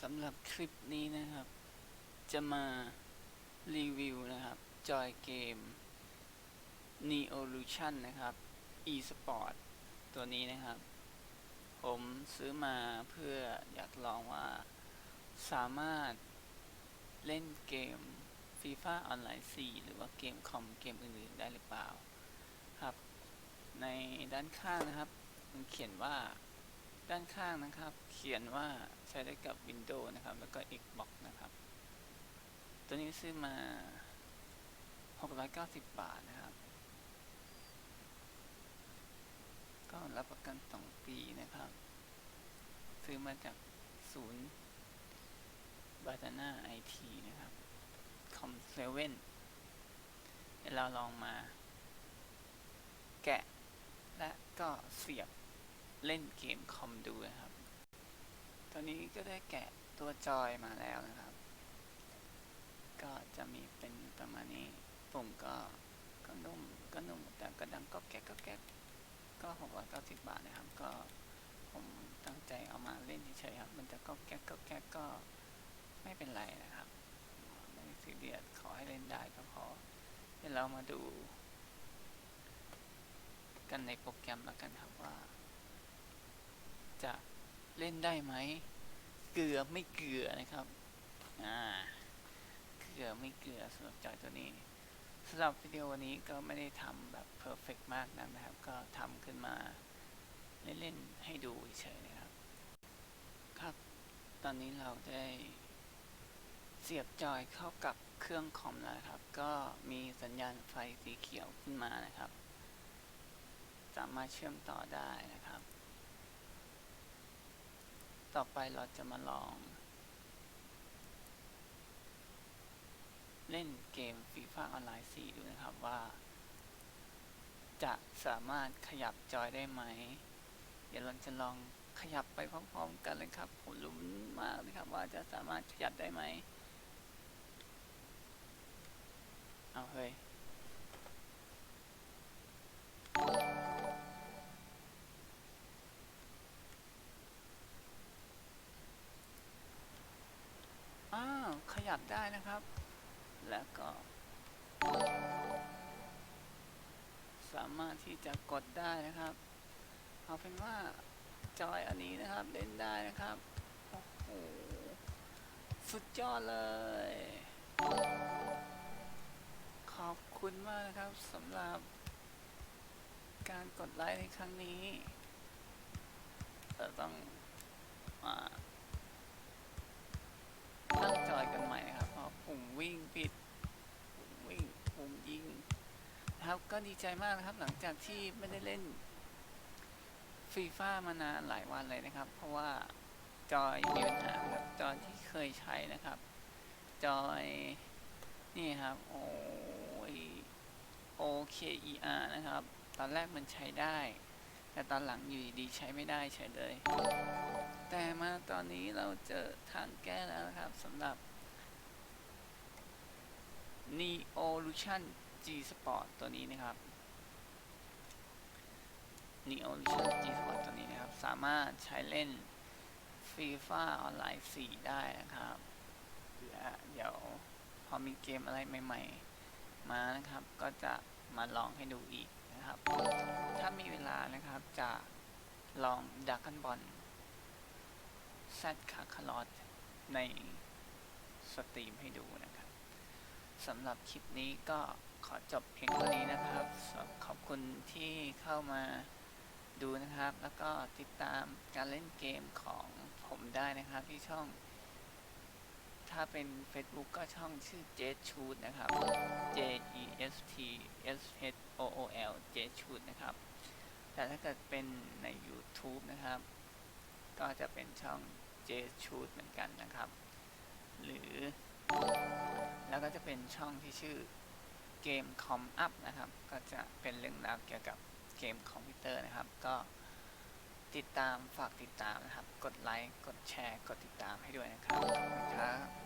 สำหรับคลิปนี้นะครับ จะมารีวิวนะครับ จอยเกม Neolution นะครับ e-sport ตัวนี้นะครับ ผมซื้อมาเพื่ออยากลองว่าสามารถเล่นเกม FIFA Online 4 หรือว่าเกมคอมเกมอื่นๆได้หรือเปล่าครับ ในด้านข้างนะครับ มันเขียนว่า ด้านข้างนะครับ เขียนว่าใช้ได้กับ Windows นะครับ แล้วก็ Xbox นะครับ ตัวนี้ซื้อมา 690 บาทนะครับ ก็รับประกัน 2 ปีนะครับ ซื้อมาจากศูนย์บาตาน่าไอทีนะครับ คอมเซเว่นเดี๋ยวเราลองมา แกะและก็เสียบ เล่นเกมคอมดูนะครับ ตอนนี้ก็ได้แกะตัวจอยมาแล้วนะครับก็จะมีเป็นประมาณนี้ปุ่มก็ก็นุ่มก็นุ่มแต่ก็ดังก็แกะก็แกะก็หกร้อยเก้าสิบบาทนะครับ ก็ผมตั้งใจเอามาเล่นเฉยๆครับ มันจะก็แกะก็แกะก็ไม่เป็นไรนะครับไม่ซีเรียสขอให้เล่นได้ก็พอเดี๋ยวเรามาดู กันในโปรแกรมแล้วกันครับว่า จะเล่นได้ไหม เกลือไม่เกลือนะครับ อ่า เกลือไม่เกลือสำหรับจอยตัวนี้สำหรับวิดีโอวันนี้ก็ไม่ได้ทำแบบเพอร์เฟกมากนักนะครับ ก็ทำขึ้นมาเล่นๆให้ดูเฉยๆนะครับ ครับ ตอนนี้เราได้เสียบจอยเข้ากับเครื่องคอมแล้วครับ ก็มีสัญญาณไฟสีเขียวขึ้นมานะครับ สามารถเชื่อมต่อได้นะครับ ต่อไปเราจะมาลอง เล่นเกม FIFA Online 4ดูนะครับว่า จะสามารถขยับจอยได้ไหม เดี๋ยวเราจะลองขยับไปพร้อมๆกันเลยครับ ผมลุ้นมากเลยครับว่าจะสามารถขยับได้ไหม เอาเฮ้ย ยับได้นะครับ แล้วก็ สามารถที่จะกดได้นะครับ เอาเป็นว่าจอยอันนี้นะครับเล่นได้นะครับโอ้โหสุดยอดเลย ขอบคุณมากนะครับสำหรับ การกดไลค์ในครั้งนี้ เราต้องมา ครับก็ดีใจมากนะครับ หลังจากที่ไม่ได้เล่นฟีฟ่ามานานหลายวันเลยนะครับ เพราะว่าจอยมีปัญหากับจอยที่เคยใช้นะครับ จอยนี่ครับโอ้ย OKER นะครับ ตอนแรกมันใช้ได้ แต่ตอนหลังอยู่ดีใช้ไม่ได้เฉยเลย แต่มาตอนนี้เราเจอทางแก้แล้วนะครับสำหรับ Neolution G Sport ตัวนี้นะครับ Neolution G Sport ตัวนี้นะครับ สามารถใช้เล่น FIFA ออนไลน์ 4 ได้นะครับและเดี๋ยวพอมีเกมอะไรใหม่ ๆ มานะครับ ก็จะมาลองให้ดูอีกนะครับ ถ้ามีเวลานะครับจะลองดักกันบอลแซดคาคาลอตในสตรีมให้ดูนะ สำหรับคลิปนี้ก็ขอจบเพียงเท่านี้นะครับ ขอบคุณที่เข้ามาดูนะครับ แล้วก็ติดตามการเล่นเกมของผมได้นะครับที่ช่อง ถ้าเป็น Facebook ก็ช่องชื่อ j e s h o o t นะครับ J E S T S H O O L j e s h o o t นะครับ แต่ถ้าเกิดเป็นใน YouTube นะครับ ก็จะเป็นช่อง j e s h o o t เหมือนกันนะครับ หรือ เป็นช่องที่ชื่อเกมคอมอัพนะครับ ก็จะเป็นเรื่องราวเกี่ยวกับเกมคอมพิวเตอร์นะครับ ก็ติดตามฝากติดตามนะครับ กดไลค์ กดแชร์ กดติดตามให้ด้วยนะครับครับ